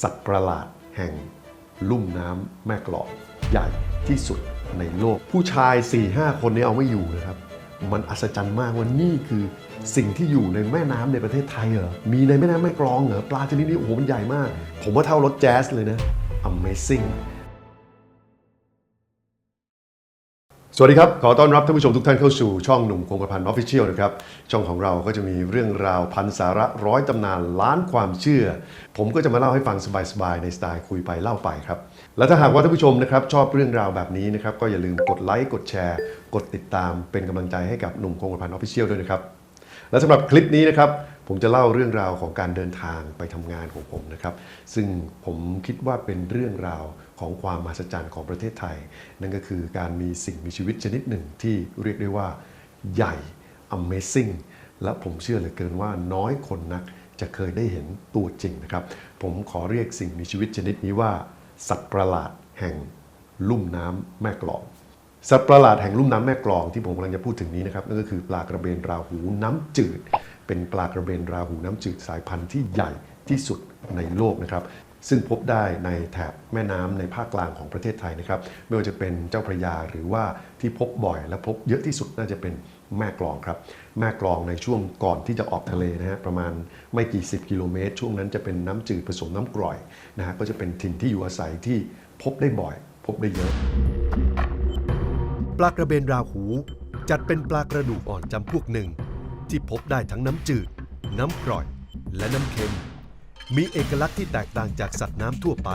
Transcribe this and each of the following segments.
สัตว์ประหลาดแห่งลุ่มน้ำแม่กลองใหญ่ที่สุดในโลก ผู้ชาย 4-5 คนนี้เอาไม่อยู่นะครับ มันอัศจรรย์มากว่านี่คือสิ่งที่อยู่ในแม่น้ำในประเทศไทยเหรอ มีในแม่น้ำแม่กลองเหรอ ปลาชนิดนี้โอ้โหมันใหญ่มาก ผมว่าเท่ารถแจ๊สเลยนะ Amazing สวัสดีครับ ขอต้อนรับท่านผู้ชมทุกท่านเข้าสู่ช่องหนุ่มคงกระพันออฟฟิเชียลนะครับ ช่องของเราก็จะมีเรื่องราวพันสาระร้อยตำนานล้านความเชื่อ ผมก็จะมาเล่าให้ฟังสบายๆ ในสไตล์คุยไปเล่าไปครับ และถ้าหากว่าท่านผู้ชมนะครับชอบเรื่องราวแบบนี้นะครับก็อย่าลืมกดไลค์กดแชร์ กดติดตามเป็นกำลังใจให้กับหนุ่มคงกระพันออฟฟิเชียลด้วยนะครับและสำหรับคลิปนี้นะครับ ผมจะเล่าเรื่องราวของการเดินทางไปทำงานของผมนะครับ ซึ่งผมคิดว่าเป็นเรื่องราวของความมหัศจรรย์ของประเทศไทย นั่นก็คือการมีสิ่งมีชีวิตชนิดหนึ่งที่เรียกได้ว่าใหญ่ Amazing และผมเชื่อเหลือเกินว่าน้อยคนนักจะเคยได้เห็นตัวจริงนะครับ ผมขอเรียกสิ่งมีชีวิตชนิดนี้ว่า สัตว์ประหลาดแห่งลุ่มน้ำแม่กลองสัตว์ประหลาดแห่งลุ่มน้ำแม่กลองที่ผมกำลังจะพูดถึงนี้นะครับนั่นก็คือปลากระเบนราหูน้ำจืด เป็นปลากระเบนราหูน้ำจืดสายพันธุ์ที่ใหญ่ที่สุดในโลกนะครับซึ่งพบได้ในแถบแม่น้ำในภาคกลางของประเทศไทยนะครับไม่ว่าจะเป็นเจ้าพระยาหรือว่าที่พบบ่อยและพบเยอะที่สุดน่าจะเป็นแม่กลองครับ แม่กลองในช่วงก่อนที่จะออกทะเลนะฮะประมาณไม่กี่สิบกิโลเมตร ช่วงนั้นจะเป็นน้ำจืดผสมน้ำกร่อยนะฮะก็จะเป็นถิ่นที่อยู่อาศัยที่พบได้บ่อย พบได้เยอะ ปลากระเบนราหู จัดเป็นปลากระดูกอ่อนจำพวกหนึ่ง ที่พบได้ทั้งน้ำจืด น้ำกร่อย และน้ำเค็ม มีเอกลักษณ์ที่แตกต่างจากสัตว์น้ำทั่วไป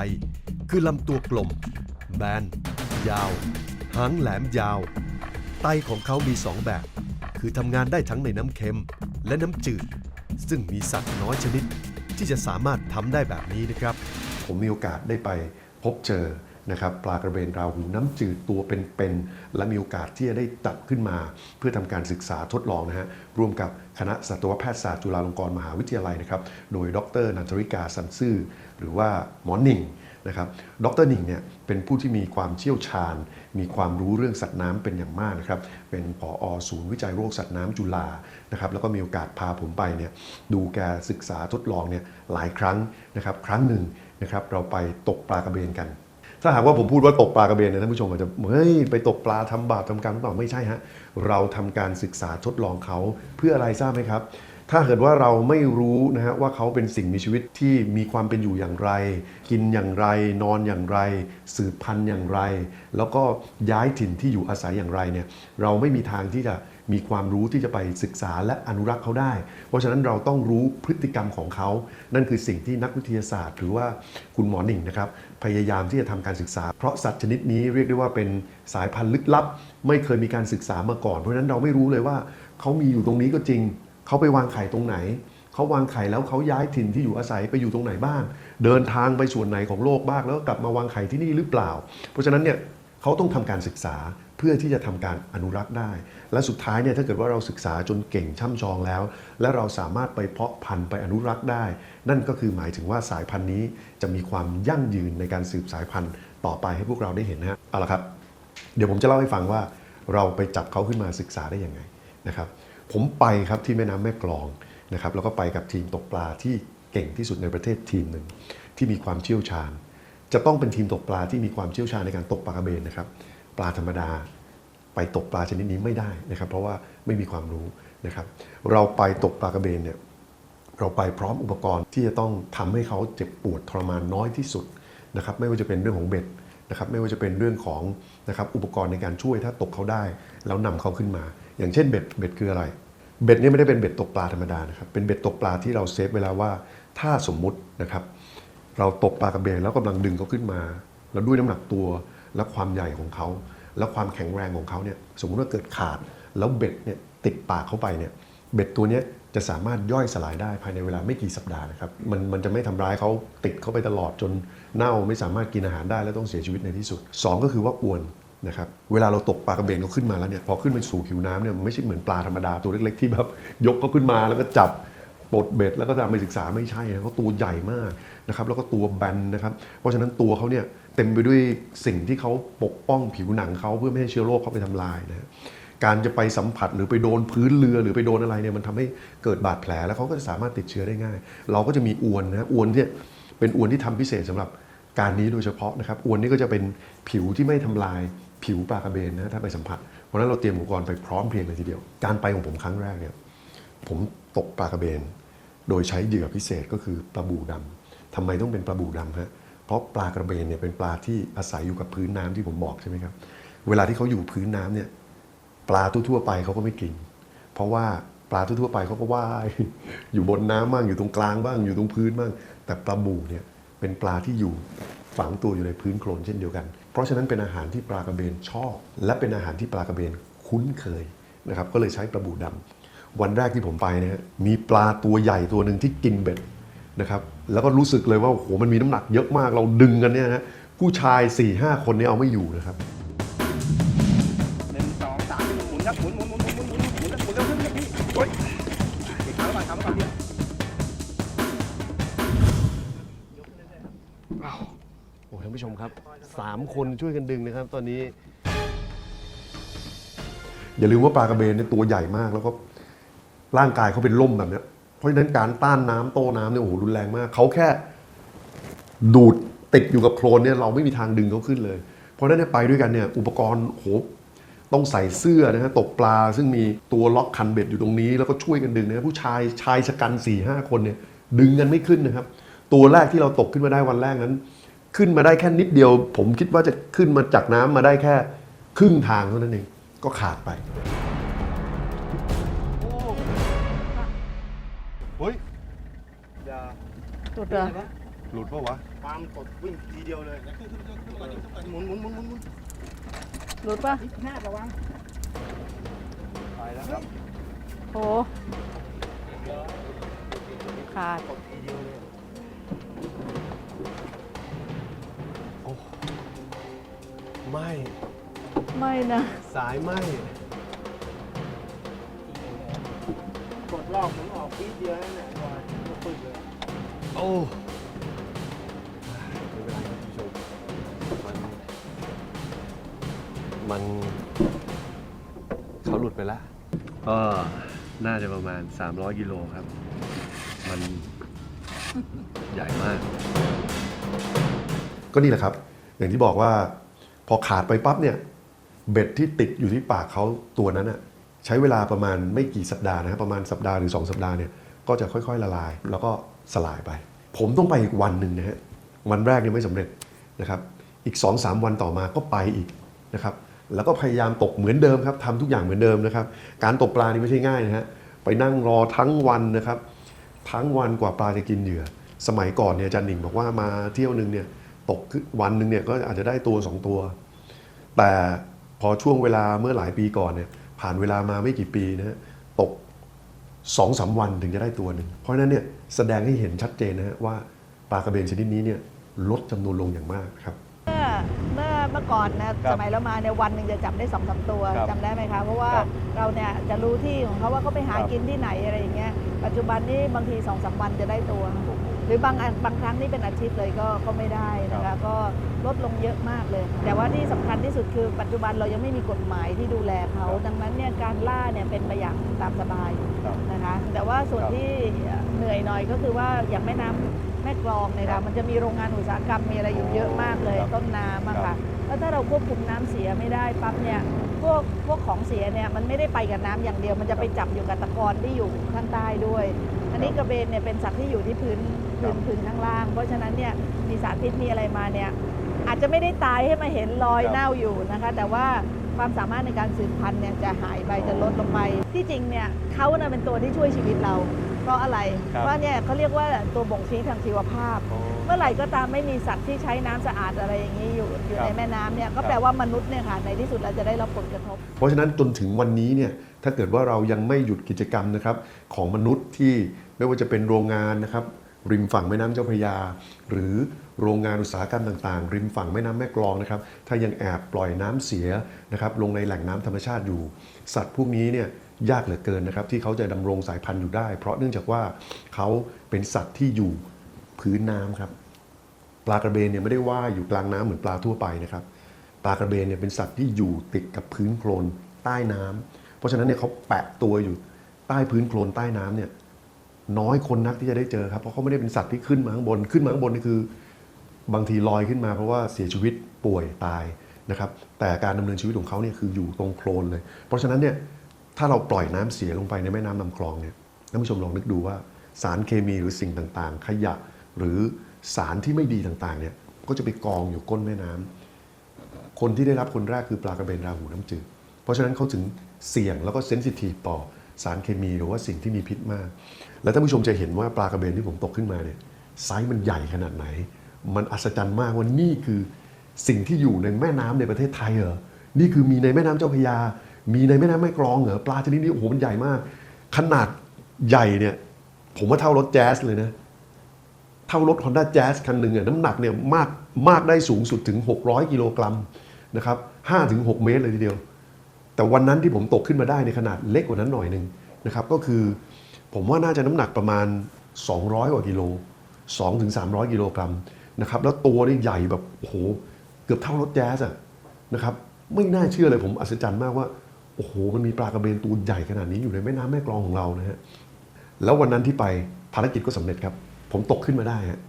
คือลำตัวกลม แบน ยาว หางแหลมยาว ไตของเขามีสองแบบ คือทำงานได้ทั้งในน้ำเค็มและน้ำจืด ซึ่งมีสัตว์น้อยชนิด ที่จะสามารถทำได้แบบนี้นะครับ ผมมีโอกาสได้ไปพบเจอ นะครับปลากระเบนราหูน้ำจืดตัวเป็นๆและมีโอกาสที่จะได้จับขึ้นมา เพื่อทำการศึกษาทดลองนะฮะร่วมกับคณะสัตวแพทยศาสตร์จุฬาลงกรณ์มหาวิทยาลัยนะครับโดยดรนันทริกาสันซื่อหรือว่าหมอหนิ่งนะครับดรหนิงเนี่ยเป็นผู้ที่มีความเชี่ยวชาญ มีความรู้เรื่องสัตว์น้ำเป็นอย่างมากนะครับ เป็นผอศูนย์วิจัยโรคสัตว์น้ำจุฬานะครับ แล้วก็มีโอกาสพาผมไปเนี่ยดูแกศึกษาทดลองเนี่ยหลายครั้งนะครับ ครั้งหนึ่งนะครับเราไปตกปลากระเบนกัน ถ้าหากว่าผมพูดว่าตกปลากระเบนเนี่ยท่านผู้ชมอาจจะเฮ้ยไปตกปลาทำบาปทำกรรมหรือเปล่าไม่ใช่ฮะเราทำการศึกษาทดลองเขาเพื่ออะไรทราบไหมครับ ถ้าเกิดว่าเราไม่รู้นะฮะว่าเขาเป็นสิ่งมีชีวิตที่มีความเป็นอยู่อย่างไร กินอย่างไร นอนอย่างไร สืบพันธุ์อย่างไร แล้วก็ย้ายถิ่นที่อยู่อาศัยอย่างไรเนี่ยเราไม่มีทางที่จะ มีความรู้ที่จะไปศึกษาและอนุรักษ์เขาได้ เพราะฉะนั้นเราต้องรู้พฤติกรรมของเขา นั่นคือสิ่งที่นักวิทยาศาสตร์ หรือว่าคุณหมอหนิ่งนะครับพยายามที่จะทำการศึกษา เพราะสัตว์ชนิดนี้เรียกได้ว่าเป็นสายพันธุ์ลึกลับ ไม่เคยมีการศึกษามาก่อน เพราะฉะนั้นเราไม่รู้เลยว่าเขามีอยู่ตรงนี้ก็จริง เขาไปวางไข่ตรงไหนเขาวางไข่แล้วเขาย้ายถิ่นที่อยู่อาศัยไปอยู่ตรงไหนบ้าง เดินทางไปส่วนไหนของโลกบ้างแล้วก็กลับมาวางไข่ที่นี่หรือเปล่า เพราะฉะนั้นเนี่ยเขาต้องทำการศึกษาเพื่อที่จะทำการอนุรักษ์ได้ และสุดท้ายเนี่ยถ้าเกิดว่าเราศึกษาจนเก่งช่ำชองแล้ว และเราสามารถไปเพาะพันธุ์ไปอนุรักษ์ได้ นั่นก็คือหมายถึงว่าสายพันธุ์นี้จะมีความยั่งยืนในการสืบสายพันธุ์ต่อไปให้พวกเราได้เห็นนะฮะเอาละครับ เดี๋ยวผมจะเล่าให้ฟังว่าเราไปจับเขาขึ้นมาศึกษาได้ยังไงนะครับผมไปครับที่แม่น้ำแม่กลองนะครับแล้วก็ไปกับทีมตกปลาที่เก่งที่สุดในประเทศทีมหนึ่งที่มีความเชี่ยวชาญ จะต้องเป็นทีมตกปลาที่มีความเชี่ยวชาญในการตกปลากระเบนนะครับปลาธรรมดา ไปตกปลาชนิดนี้ไม่ได้นะครับ เพราะว่าไม่มีความรู้นะครับ เราไปตกปลากระเบนเนี่ยเราไปพร้อมอุปกรณ์ที่จะต้องทำให้เขาเจ็บปวดทรมานน้อยที่สุดนะครับ ไม่ว่าจะเป็นเรื่องของเบ็ดนะครับไม่ว่าจะเป็นเรื่องของนะครับอุปกรณ์ในการช่วยถ้าตกเขาได้ แล้วนำเขาขึ้นมา อย่างเช่นเบ็ดเบ็ดคืออะไร เบ็ดนี่ไม่ได้เป็นเบ็ดตกปลาธรรมดานะครับเป็นเบ็ดตกปลาที่เราเซฟเวแลาว่าถ้าสมมุตินะครับ เราตกปลากระเบนแล้วกำลังดึงเขาขึ้นมา แล้วด้วยน้ำหนักตัวและความใหญ่ของเขา และความแข็งแรงของเขาเนี่ยสมมติว่าเกิดขาด แล้วเบ็ดเนี่ยติดปากเข้าไปเนี่ยเบ็ดตัวเนี้ยจะสามารถย่อยสลายได้ภายในเวลาไม่กี่สัปดาห์นะครับมันมันจะไม่ทำร้ายเขาติดเข้าไปตลอดจนเน่าไม่สามารถกินอาหารได้และต้องเสียชีวิตในที่สุดสองก็คือว่าอ้วนนะครับเวลาเราตกปลากระเบนเขาขึ้นมาแล้วเนี่ยพอขึ้นไปสู่ผิวน้ำเนี่ยมันไม่ใช่เหมือนปลาธรรมดาตัวเล็กๆที่แบบยกเขาขึ้นมาแล้วก็จับ ปลดเบ็ดแล้วก็จะไปศึกษาไม่ใช่นะเขาตัวใหญ่มากนะครับแล้วก็ตัวแบนนะครับ เพราะฉะนั้นตัวเขาเนี่ยเต็มไปด้วยสิ่งที่เขาปกป้องผิวหนังเขาเพื่อไม่ให้เชื้อโรคเขาไปทำลายนะการจะไปสัมผัสหรือไปโดนพื้นเรือหรือไปโดนอะไรเนี่ยมันทำให้เกิดบาดแผลแล้วเขาก็จะสามารถติดเชื้อได้ง่าย เราก็จะมีอวนนะอวนเนี่ยเป็นอวนที่ทำพิเศษสำหรับการนี้โดยเฉพาะนะครับอวนนี้ก็จะเป็นผิวที่ไม่ทำลายผิวปลากระเบนนะถ้าไปสัมผัส เพราะฉะนั้นเราเตรียมอุปกรณ์ไปพร้อมเพรียงเลยทีเดียว การไปของผมครั้งแรกเนี่ยผม ตกปลากระเบน โดยใช้เหยื่อพิเศษก็คือปลาบูดำทำไมต้องเป็นปลาบูดำฮะเพราะปลากระเบนเนี่ยเป็นปลาที่อาศัยอยู่กับพื้นน้ำที่ผมบอกใช่ไหมครับเวลาที่เขาอยู่พื้นน้ำเนี่ยปลาทั่วๆไปเขาก็ไม่กิน เพราะว่าปลาทั่วๆไปเขาก็ว่ายอยู่บนน้ำบ้างอยู่ตรงกลางบ้างอยู่ตรงพื้นบ้าง แต่ปลาบูเนี่ยเป็นปลาที่อยู่ฝังตัวอยู่ในพื้นโคลนเช่นเดียวกัน เพราะฉะนั้นเป็นอาหารที่ปลากระเบนชอบ และเป็นอาหารที่ปลากระเบนคุ้นเคยนะครับก็เลยใช้ปลาบูดำ วันแรกที่ผมไปเนะฮะมีปลาตัวใหญ่ตัวหนึ่งที่กินเบ็ดนะครับแล้วก็รู้สึกเลยว่าโอ้โหมันมีน้ำหนักเยอะมากเราดึงกันเนี่ยนะฮะผู้ชาย4ี่ห้าคนเนี่ยเอาไม่อยู่นะครับหนึ่งสองสามหมุนครับหมุนหมุนหมุนหมุนหมุนหมุนหมุนหมุนเร็วขึ้นครับพี่โอ้ยอีกครั้งก่อนครั้งก่อนพี่โอ้ท่านผู้ชมครับสามคนช่วยกันดึงนะครับ ตอนนี้ อย่าลืมว่าปลากระเบนเนี่ยตัวใหญ่มากแล้วก็ ร่างกายเขาเป็นล่มแบบเนี้ย เพราะฉะนั้นการต้านน้ำโตน้ำเนี่ยโอ้โหรุนแรงมาก เขาแค่ ดูดติดอยู่กับโคลนเนี่ยเราไม่มีทางดึงเขาขึ้นเลย เพราะฉะนั้นเนี่ยไปด้วยกันเนี่ยอุปกรณ์โอ้โหต้องใส่เสื้อนะฮะตกปลา ซึ่งมีตัวล็อกคันเบ็ดอยู่ตรงนี้ แล้วก็ช่วยกันดึงนะผู้ชายชายชะกัน4ี่ห้าคนเนี่ยดึงกันไม่ขึ้นนะครับ ตัวแรกที่เราตกขึ้นมาได้วันแรกนั้น ขึ้นมาได้แค่นิดเดียว ผมคิดว่าจะขึ้นมาจากน้ำมาได้แค่ ครึ่งทางเท่านั้นเองก็ขาดไป เฮ้ยอย่าสุดเหรอหลุดปะวะปาล์มกดวิ่งทีเดียวเลยหมุนหมุนหมุนหมุนหมุนหลุดปะหน้าระวังไปแล้วครับโหขาดกดทีเดียวเลยไม่ไม่นะ สายไหม กดลอกหมุนออกปีดเดียวนั่นแหละวายก็ปึ๊บเลยโอ้ไม่เป็นไรครับผู้ชมมันมันเขาหลุดไปแล้วก็น่าจะประมาณ 300กิโลครับ มันใหญ่มาก ก็นี่แหละครับ อย่างที่บอกว่า พอขาดไปปั๊บเนี่ย เบ็ดที่ติดอยู่ที่ปากเขาตัวนั้นน่ะ ใช้เวลาประมาณไม่กี่สัปดาห์นะครับประมาณสัปดาห์หรือ 2 สัปดาห์เนี่ยก็จะค่อยๆละลาย แล้วก็สลายไป ผมต้องไปอีกวันหนึ่งนะฮะวันแรกเนี่ยไม่สำเร็จนะครับอีก 2-3 วันต่อมาก็ไปอีกนะครับแล้วก็พยายามตกเหมือนเดิมครับทำทุกอย่างเหมือนเดิมนะครับ การตกปลานี่ไม่ใช่ง่ายนะฮะไปนั่งรอทั้งวันนะครับ ทั้งวันกว่าปลาจะกินเหยื่อ สมัยก่อนเนี่ยอาจารย์หนิงบอกว่ามาเที่ยวหนึ่งเนี่ยตกวันหนึ่งเนี่ยก็อาจจะได้ตัวสองตัว แต่พอช่วงเวลาเมื่อหลายปีก่อนเนี่ย ผ่านเวลามาไม่กี่ปีนะฮะตกสองสามวันถึงจะได้ตัวหนึ่งเพราะฉะนั้นเนี่ยแสดงให้เห็นชัดเจนนะฮะว่าปลากระเบนชนิดนี้เนี่ยลดจำนวนลงอย่างมากครับ เมื่อเมื่อเมื่อก่อนนะสมัยเรามาในยวันหนึ่งจะจับได้สองสามตัวครับจำได้ไหมคะเพราะว่าครับเราเนี่ยจะรู้ที่ของเขาว่าเขาไปหาครับ กินที่ไหนอะไรอย่างเงี้ยปัจจุบันนี้บางทีสองสามวันจะได้ตัวห รือบางอันบางครั้งนี่เป็นอาทิตย์เลยก็ก็ไม่ได้นะครัคะบก็ลดลงเยอะมากเลย แต่ว่าที่สำคัญที่สุดคือปัจจุบันเรายังไม่มีกฎหมายที่ดูแลเขา ดังนั้นเนี่ยการล่าเนี่ยเป็นไปอย่างตามสบายครับนะคะแต่ว่าส่วนครับที่เหนื่อยหน่อยก็คือว่าอย่างแม่น้ำแม่กลองเนี่ยค่ะมันจะมีโรงงานอุตสาหกรรมมีอะไรอยู่เยอะมากเลยครับต้นน้ำอะครัค่ะบแล้วถ้าเราควบคุมน้ำเสียไม่ได้ปั๊บเนี่ยพวกพวกของเสียเนี่ยมันไม่ได้ไปกับน้ำอย่างเดียว มันจะไปจับอยู่กับตะกอนที่อยู่ข้างใต้ด้วย อันนี้กระเบนเนี่ยเป็นสัตว์ที่อยู่ที่พื้นพื้นพื้นข้างล่าง เพราะฉะนั้นเนี่ยมีสารพิษมีอะไรมาเนี่ยอาจจะไม่ได้ตายให้มาเห็นรอยครับเน่าอยู่นะคะ แต่ว่าความสามารถในการสืบพันธุ์เนี่ยจะหายไปจะลดลงไป ที่จริงเนี่ยเขาน่ะเป็นตัวที่ช่วยชีวิตเรา เพราะอะไรครับว่าเนี่ยเขาเรียกว่าตัวบ่งชี้ทางชีวภาพ เมื่อไหร่ก็ตามไม่มีสัตว์ที่ใช้น้ำสะอาดอะไรอย่างนี้อยู่อยู่ครับในแม่น้ำเนี่ยก็ครับแปลว่ามนุษย์เนี่ยค่ะในที่สุดเราจะได้รับผลกระทบ เพราะฉะนั้นจนถึงวันนี้เนี่ยถ้าเกิดว่าเรายังไม่หยุดกิจกรรมนะครับของมนุษย์ที่ไม่ว่าจะเป็นโรงงานนะครับริมฝั่งแม่น้ำเจ้าพระยา หรือโรงงานอุตสาหกรรมต่างๆ ริมฝั่งแม่น้ำแม่กลองนะครับถ้ายังแอบปล่อยน้ำเสียนะครับลงในแหล่งน้ำธรรมชาติอยู่ สัตว์พวกนี้เนี่ยยากเหลือเกินนะครับที่เขาจะดำรงสายพันธุ์อยู่ได้ เพราะเนื่องจากว่าเขาเป็นสัตว์ที่อยู่ พื้นน้ำครับ ปลากระเบนเนี่ยไม่ได้ว่ายอยู่กลางน้ำเหมือนปลาทั่วไปนะครับ ปลากระเบนเนี่ยเป็นสัตว์ที่อยู่ติดกับพื้นโคลนใต้น้ำเพราะฉะนั้นเนี่ยเขาแปะตัวอยู่ใต้พื้นโคลนใต้น้ำเนี่ยน้อยคนนักที่จะได้เจอครับ เพราะเขาไม่ได้เป็นสัตว์ที่ขึ้นมาข้างบน ขึ้นมาข้างบนนี่คือบางทีลอยขึ้นมาเพราะว่าเสียชีวิตป่วยตายนะครับ แต่การดำเนินชีวิตของเขาเนี่ยคืออยู่ตรงโคลนเลย เพราะฉะนั้นเนี่ยถ้าเราปล่อยน้ำเสียลงไปในแม่น้ำลำคลองเนี่ยท่านผู้ชมลองนึกดูว่าสารเคมีหรือสิ่งต่างๆ ขยะ หรือสารที่ไม่ดีต่างๆเนี่ยก็จะไปกองอยู่ก้นแม่น้ำคนที่ได้รับคนแรกคือปลากระเบนราหูน้ำจืด เพราะฉะนั้นเขาถึงเสี่ยงแล้วก็เซนซิทีฟต่อสารเคมีหรือว่าสิ่งที่มีพิษมาก และท่านผู้ชมจะเห็นว่าปลากระเบนที่ผมตกขึ้นมาเนี่ยไซส์มันใหญ่ขนาดไหน มันอัศจรรย์มากว่านี่คือสิ่งที่อยู่ในแม่น้ำในประเทศไทยเหรอ นี่คือมีในแม่น้ำเจ้าพระยา มีในแม่น้ำแม่กลองเหรอ ปลาชนิดนี้โอ้โหมันใหญ่มาก ขนาดใหญ่เนี่ยผมว่าเท่ารถแจ๊สเลยนะ เท่ารถ Honda Jazz คันหนึ่งน้ำหนักเนี่ยมากมากได้สูงสุดถึง 600 กิโลกรัมนะครับ5ถึง6เมตรเลยทีเดียว แต่วันนั้นที่ผมตกขึ้นมาได้ในขนาดเล็กกว่านั้นหน่อยหนึ่งนะครับก็คือผมว่าน่าจะน้ำหนักประมาณ 200 กว่ากิโล2ถึง300 กิโลกรัมนะครับแล้วตัวนี่ใหญ่แบบโอ้โหเกือบเท่ารถแจ๊สอะนะครับไม่น่าเชื่อเลยผมอัศจรรย์มากว่าโอ้โหมันมีปลากระเบนตัวใหญ่ขนาดนี้อยู่ในแม่น้ำแม่กลองของเรานะฮะแล้ววันนั้นที่ไปภารกิจก็สำเร็จครับ ผมตกขึ้นมาได้ฮะ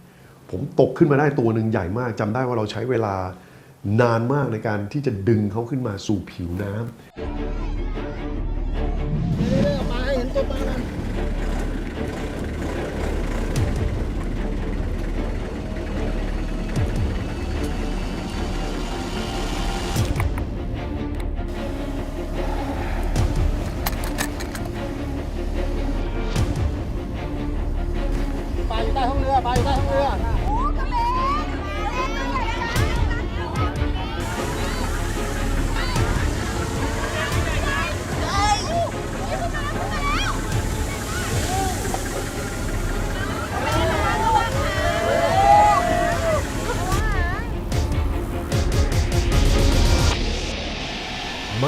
ผมตกขึ้นมาได้ตัวหนึ่งใหญ่มากจำได้ว่าเราใช้เวลานานมากในการที่จะดึงเขาขึ้นมาสู่ผิวน้ำ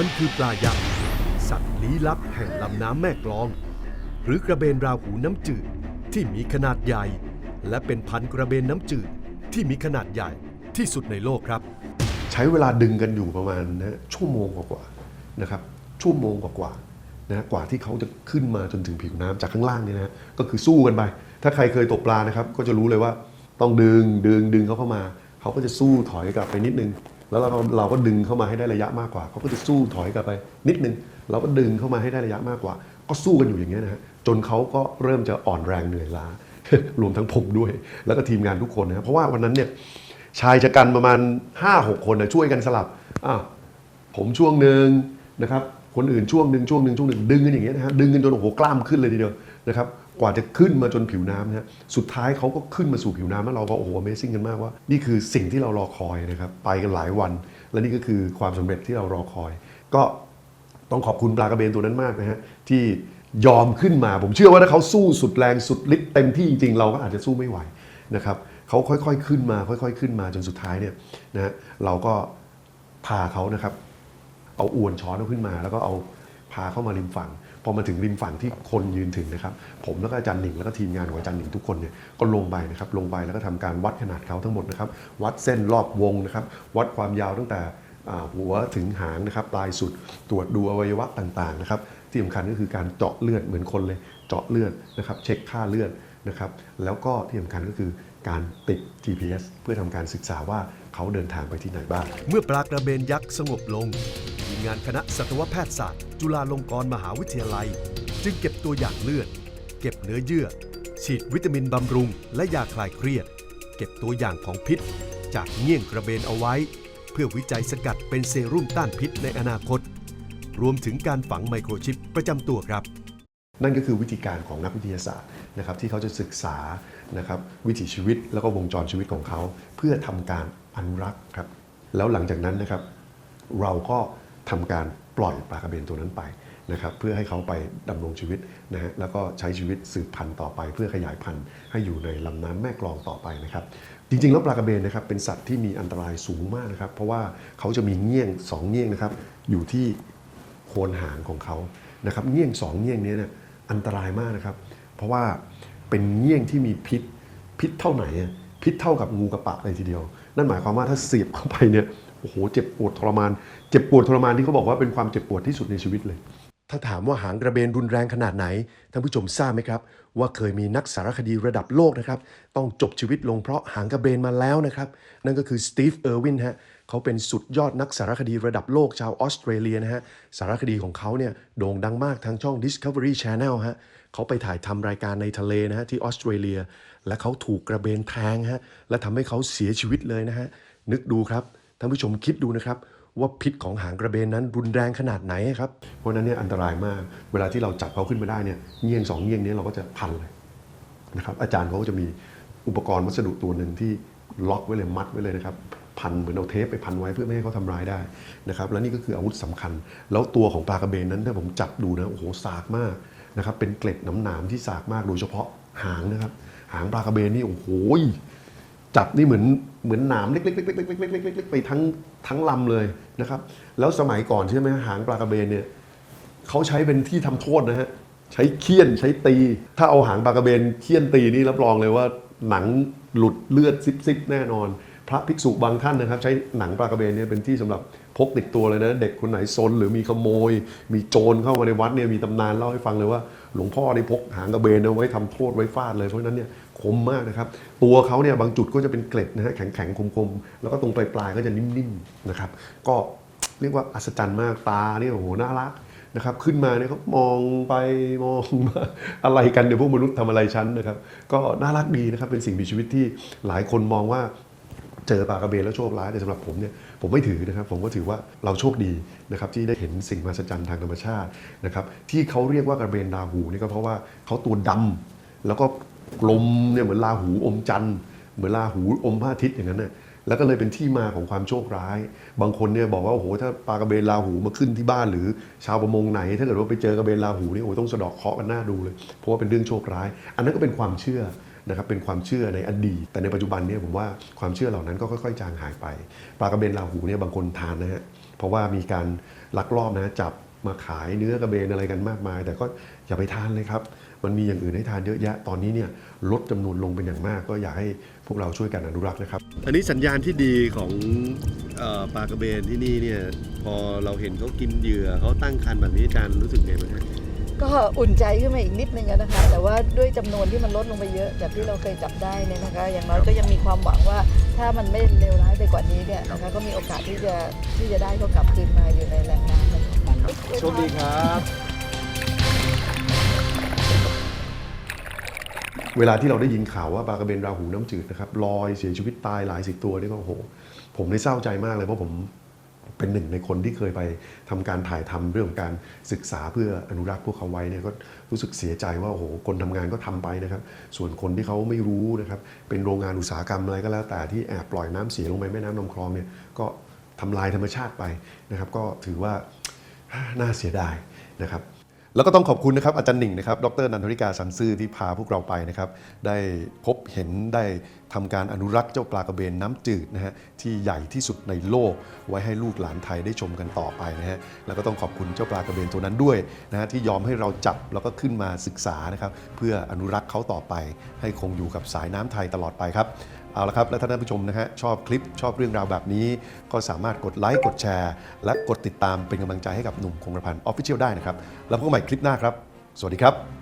มันคือปลายักษ์สัตว์ลี้ลับแห่งลำน้ำแม่กลอง หรือกระเบนราหูน้ำจืดที่มีขนาดใหญ่ และเป็นพันกระเบนน้ำจืดที่มีขนาดใหญ่ที่สุดในโลกครับ ใช้เวลาดึงกันอยู่ประมาณนะชั่วโมงกว่าๆนะครับชั่วโมงกว่าๆนะกว่าที่เขาจะขึ้นมาจนถึงผิวน้ำจากข้างล่างเนี่ยนะก็คือสู้กันไป ถ้าใครเคยตกปลานะครับ ก็จะรู้เลยว่าต้องดึงดึงดึงเขาเข้ามา เขาก็จะสู้ถอยกลับไปนิดนึง แล้วเราก็เราก็ดึงเข้ามาให้ได้ระยะมากกว่าเขาก็จะสู้ถอยกลับไปนิดนึง เราก็ดึงเข้ามาให้ได้ระยะมากกว่า ก็สู้กันอยู่อย่างเงี้ยนะฮะจนเขาก็เริ่มจะอ่อนแรงเหนื่อยล้า รวมทั้งผมด้วย แล้วก็ทีมงานทุกคนนะครับเพราะว่าวันนั้นเนี่ยชายชะกันประมาณ 5-6 คนนะช่วยกันสลับอ้าผมช่วงหนึ่งนะครับคนอื่นช่วงหนึ่งช่วงหนึ่งช่วงหนึ่งดึงกันอย่างเงี้ยนะฮะดึงกันจนโอ้โหกล้ามขึ้นเลยทีเดียวนะครับ กว่าจะขึ้นมาจนผิวน้ำนะฮะสุดท้ายเขาก็ขึ้นมาสู่ผิวน้ำแล้วเราก็โอ้โห Amazing กันมากว่า นี่คือสิ่งที่เรารอคอยนะครับไปกันหลายวัน และนี่ก็คือความสำเร็จที่เรารอคอย ก็ต้องขอบคุณปลากระเบนตัวนั้นมากนะฮะที่ยอมขึ้นมา ผมเชื่อว่าถ้าเขาสู้สุดแรงสุดฤทธิ์เต็มที่จริงๆเราก็อาจจะสู้ไม่ไหวนะครับเขาค่อยๆขึ้นมา ค่อย ๆ ขึ้นมาจนสุดท้ายเนี่ยนะเราก็พาเขานะครับ เอาอวนช้อนขาขึ้นมา แล้วก็เอาพาเข้ามาริมฝั่ง พอมาถึงริมฝั่งที่คนยืนถึงนะครับ ผมแล้วก็อาจารย์หนิงแล้วก็ทีมงานของอาจารย์หนิงทุกคนเนี่ยก็ลงไปนะครับลงไปแล้วก็ทำการวัดขนาดเขาทั้งหมดนะครับ วัดเส้นรอบวงนะครับ วัดความยาวตั้งแต่หัวถึงหางนะครับปลายสุดตรวจดูอวัยวะต่างๆนะครับที่สำคัญก็คือการเจาะเลือดเหมือนคนเลยเจาะเลือดนะครับ เช็คค่าเลือดนะครับแล้วก็ที่สำคัญก็คือการติด GPS เพื่อทำการศึกษาว่าเขาเดินทางไปที่ไหนบ้าง เมื่อปลากระเบนยักษ์สงบลง งานคณะสัตวแพทยศาสตร์ จุฬาลงกรณ์มหาวิทยาลัย จึงเก็บตัวอย่างเลือด เก็บเนื้อเยื่อ ฉีดวิตามินบำรุง และยาคลายเครียด เก็บตัวอย่างของพิษ จากเงี้ยงกระเบนเอาไว้ เพื่อวิจัยสกัดเป็นเซรุ่มต้านพิษในอนาคต รวมถึงการฝังไมโครชิปประจำตัวครับนั่นก็คือวิธีการของนักวิทยาศาสตร์นะครับที่เขาจะศึกษานะครับวิถีชีวิตแล้วก็วงจรชีวิตของเขา เพื่อทำการอนุรักษ์ครับแล้วหลังจากนั้นนะครับ เราก็ ทำการปล่อยปลากระเบนตัวนั้นไปนะครับเพื่อให้เขาไปดำรงชีวิตนะฮะแล้วก็ใช้ชีวิตสืบพันธุ์ต่อไป เพื่อขยายพันธุ์ให้อยู่ในลำน้ำแม่กลองต่อไปนะครับจริงๆแล้วปลากระเบนนะครับเป็นสัตว์ที่มีอันตรายสูงมากนะครับ เพราะว่าเขาจะมีเงี้ยงสองเงี้ยงนะครับอยู่ที่โคนหางของเขานะครับเงี้ยงสองเงี้ยงนี้เนี่ยอันตรายมากนะครับ เพราะว่าเป็นเงี้ยงที่มีพิษพิษเท่าไหนพิษเท่ากับงูกระปะเลยทีเดียว นั่นหมายความว่าถ้าเสียบเข้าไปเนี่ย โอ้โหเจ็บปวดทรมาน เจ็บปวดทรมานที่เขาบอกว่าเป็นความเจ็บปวดที่สุดในชีวิตเลย ถ้าถามว่าหางกระเบนรุนแรงขนาดไหนท่านผู้ชมทราบไหมครับ ว่าเคยมีนักสารคดีระดับโลกนะครับ ต้องจบชีวิตลงเพราะหางกระเบนมาแล้วนะครับ นั่นก็คือสตีฟเออร์วินฮะเขาเป็นสุดยอดนักสารคดีระดับโลกชาวออสเตรเลียนะฮะสารคดีของเขาเนี่ยโด่งดังมากทางช่อง Discovery Channel ฮะเขาไปถ่ายทำรายการในทะเลนะฮะที่ออสเตรเลีย และเขาถูกกระเบนแทงฮะและทำให้เขาเสียชีวิตเลยนะฮะนึกดูครับ ท่านผู้ชมคิดดูนะครับว่าพิษของหางกระเบนนั้นรุนแรงขนาดไหนครับ เพราะฉะนั้นเนี่ยอันตรายมาก เวลาที่เราจับเขาขึ้นมาได้เนี่ยเงี้ยงสองเงี้ยงนี้เราก็จะพันเลยนะครับอาจารย์เขาก็จะมีอุปกรณ์วัสดุตัวหนึ่งที่ล็อกไว้เลยมัดไว้เลยนะครับพันเหมือนเอาเทปไปพันไว้เพื่อไม่ให้เขาทำร้ายได้นะครับและนี่ก็คืออาวุธสำคัญ แล้วตัวของปลากระเบนนั้นถ้าผมจับดูนะโอ้โหสากมากนะครับเป็นเกล็ดหนามๆที่สากมากโดยเฉพาะหางนะครับ หางปลากระเบนนี่โอ้โห จับนี่เหมือนเหมือนหนามเล็กๆๆๆๆๆๆไปทั้งทั้งลำเลยนะครับ แล้วสมัยก่อนใช่ไหมหางปลากระเบนเนี่ยเขาใช้เป็นที่ทำโทษนะฮะใช้เคี่ยนใช้ตี ถ้าเอาหางปลากระเบนเคี่ยนตีนี่รับรองเลยว่าหนังหลุดเลือดซิบๆแน่นอน พระภิกษุบางท่านนะครับ ใช้หนังปลากระเบนเนี่ยเป็นที่สำหรับพกติดตัวเลยนะ เด็กคนไหนซนหรือมีขโมย มีโจรเข้ามาในวัดเนี่ยมีตำนานเล่าให้ฟังเลยว่า หลวงพ่อได้พกหางกระเบนเอาไว้ทำโทษไว้ฟาดเลยเพราะฉะนั้นเนี่ย คมมากนะครับ ตัวเขาเนี่ยบางจุดก็จะเป็นเกล็ดนะฮะแข็งๆคมๆ แล้วก็ตรงปลายๆก็จะนิ่มๆนะครับ ก็เรียกว่าอัศจรรย์มากตาเนี่ยโอ้โหน่ารักนะครับขึ้นมาเนี่ยเขามองไปมองมาอะไรกันเนี่ยพวกมนุษย์ทำอะไรฉันนะครับ ก็น่ารักดีนะครับเป็นสิ่งมีชีวิตที่หลายคนมองว่าเจอปลากระเบนแล้วโชคร้ายแต่สำหรับผมเนี่ยผมไม่ถือนะครับ ผมก็ถือว่าเราโชคดีนะครับที่ได้เห็นสิ่งมหัศจรรย์ทางธรรมชาตินะครับที่เขาเรียกว่ากระเบนราหูนี่ก็เพราะว่าเขาตัวดำแล้วก็ กลมเนี่ยเหมือนราหูอมจันทร์เหมือนราหูอมพระอาทิตย์อย่างนั้นน่ะแล้วก็เลยเป็นที่มาของความโชคร้าย บางคนเนี่ยบอกว่าโอ้โหถ้าปลากระเบนราหูมาขึ้นที่บ้านหรือชาวประมงไหน ถ้าเกิดว่าไปเจอกระเบนราหูนี่โอ้ต้องสะดอกเคราะห์กันหน้าดูเลยเพราะว่าเป็นเรื่องโชคร้าย อันนั้นก็เป็นความเชื่อนะครับเป็นความเชื่อในอดีต แต่ในปัจจุบันเนี่ยผมว่าความเชื่อเหล่านั้นก็ค่อยๆ จางหายไป ปลากระเบนราหูเนี่ยบางคนทานนะฮะเพราะว่ามีการลักลอบนะจับ มาขายเนื้อกระเบนอะไรกันมากมาย แต่ก็อย่าไปทานเลยครับ มันมีอย่างอื่นให้ทานเยอะแยะตอนนี้เนี่ยลดจำนวนลงเป็นอย่างมาก ก็อยากให้พวกเราช่วยกันอนุรักษ์นะครับ อันนี้สัญญาณที่ดีของเออปลากระเบนที่นี่เนี่ยพอเราเห็นเขากินเหยื่อเขาตั้งครรภ์แบบนี้อาจารย์รู้สึกไงบ้างฮะก็อุ่นใจขึ้นมาอีกนิดนึงอะนะคะ แต่ว่าด้วยจำนวนที่มันลดลงไปเยอะจากที่เราเคยจับได้เนี่ยนะคะ อย่างน้อยก็ยังมีความหวังว่าถ้ามันไม่เลวร้ายไปกว่านี้เนี่ยนะคะก็มีโอกาสที่จะที่จะได้เขากลับคืนมาอยู่ในแหล่งน้ำนะคะ โชคดีครับ เวลาที่เราได้ยินข่าวว่าปลากระเบนราหูน้ำจืดนะครับลอยเสียชีวิตตายหลายสิบตัวนี่ก็โอ้โหผมได้เศร้าใจมากเลยเพราะผมเป็นหนึ่งในคนที่เคยไปทำการถ่ายทำเรื่องของการศึกษาเพื่ออนุรักษ์พวกเขาไว้เนี่ยก็รู้สึกเสียใจว่าโอ้โหคนทำงานก็ทำไปนะครับ ส่วนคนที่เขาไม่รู้นะครับเป็นโรงงานอุตสาหกรรมอะไรก็แล้ว แต่ที่แอบปล่อยน้ำเสียลงไปแม่น้ำลำคลองเนี่ยก็ทำลายธรรมชาติไปนะครับ ก็ถือว่า น่าเสียดายนะครับแล้วก็ต้องขอบคุณนะครับอาจารย์หนิ่งนะครับ ดรนันทริกาสันซื่อที่พาพวกเราไปนะครับ ได้พบเห็นได้ทำการอนุรักษ์เจ้าปลากระเบนน้ำจืดนะฮะที่ใหญ่ที่สุดในโลก ไว้ให้ลูกหลานไทยได้ชมกันต่อไปนะฮะ แล้วก็ต้องขอบคุณเจ้าปลากระเบนตัวนั้นด้วยนะฮะที่ยอมให้เราจับแล้วก็ขึ้นมาศึกษานะครับ เพื่ออนุรักษ์เขาต่อไป ให้คงอยู่กับสายน้ำไทยตลอดไปครับ เอาละครับ และท่านผู้ชมนะฮะชอบคลิปชอบเรื่องราวแบบนี้ ก็สามารถกดไลค์กดแชร์ และกดติดตามเป็นกำลังใจให้กับหนุ่มคงกระพันออฟฟิเชียลได้นะครับ แล้วพบกันใหม่คลิปหน้าครับ สวัสดีครับ